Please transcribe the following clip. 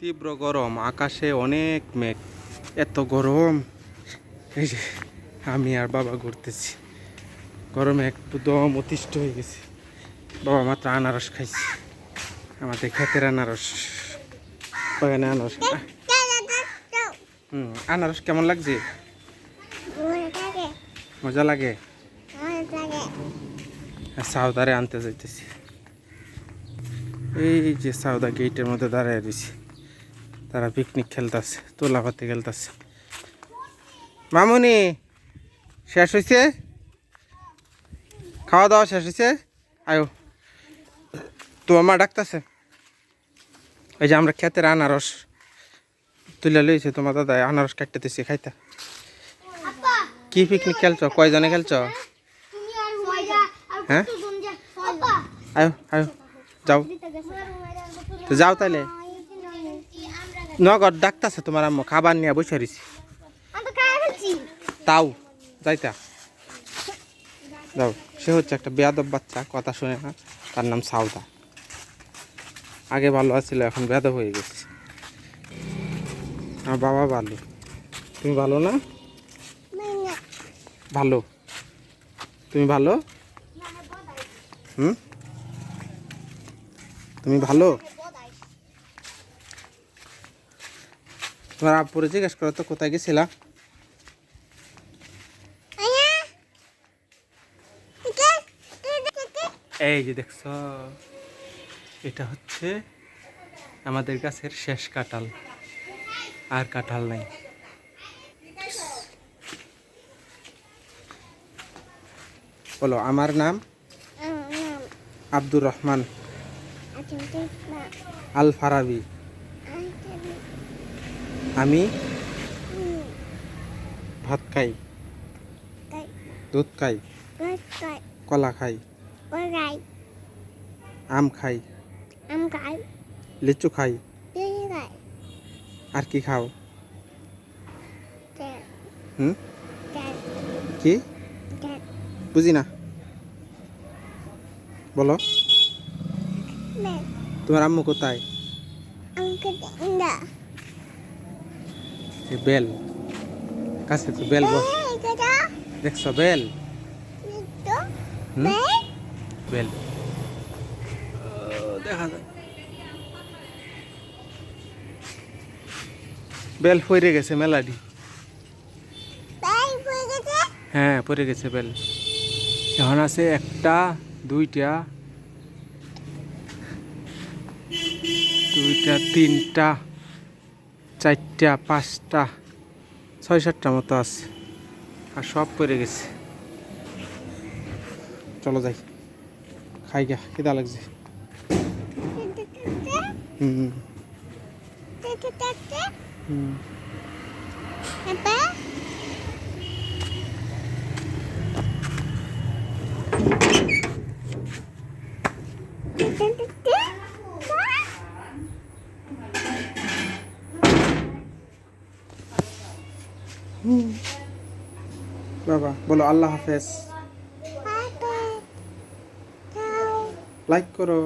তীব্র গরম, আকাশে অনেক মেঘ। এত গরম, এই যে আমি আর বাবা ঘুরতেছি। গরমে একদম অতিষ্ঠ হয়ে গেছি। বাবা মাত্র আনারস খাইছি। আমাদের ক্ষেতের আনারস। বাগানে আনারস। হুম, আনারস কেমন লাগছে? মজা লাগে? সাউদারে আনতে যাইতেছি। এই যে সাউদা গেটের মধ্যে দাঁড়ায় রয়েছে তারা পিকনিক খেলতেছে তোলাপাতি খেলতেছে। মামুনি শেষ হয়েছে খাওয়া দাওয়া শেষ হয়েছে আয়ো। তোমার মা ডাকতেছে। ওই যে আমরা খেতের আনারস তুলে লইছে তোমার দাদা আনারস কাটতে দিছে খাইতা। কি পিকনিক খেলছ? কয়জনে খেলছ? হ্যাঁ? আয়ো আয়ো। যাও। তো যাও তাহলে নগদ ডাকতেছে তোমার আম্মু খাবার নিয়ে বসে রয়েছি। তাও যাইতা। যাও সে হচ্ছে একটা বেয়াদব বাচ্চা কথা শুনে না তার নাম সাউদা। আগে ভালো আছিল এখন বেয়াদব হয়ে গেছে। আমার বাবা ভালো। তুমি ভালো না? ভালো। তুমি ভালো? হুম? তুমি ভালো? তোমার আপুরে জিজ্ঞেস করো তো কোথায় গেছিলা? এই যে দেখছ এটা হচ্ছে আমাদের গাছের শেষ কাঁঠাল। আর কাঁঠাল নাই। বলো আমার নাম? আব্দুর রহমান। আল ফারাবি। আমি ভাত খাই। দুধ খাই। কলা খাই। আম খাই। লিচু খাই। আর কি খাও? হুম? কি? বুঝি না। বলো। তোমার আম্মু কোথায়? বেল। কাছে তো বেল বস। দেখছ বেল? বেল। দেখা যায়। বেল পড়ে গেছে মেলাডি। হ্যাঁ পড়ে গেছে বেল। এখন আছে একটা দুইটা দুইটা তিনটা। চারটা পাঁচটা ছয় সাতটা মতো আছে। আর সব পড়ে গেছে। চলো যাই। খাই গা খিদা লাগছে। হুম। হুম। বাবা বলো আল্লাহ হাফেজ লাইক করো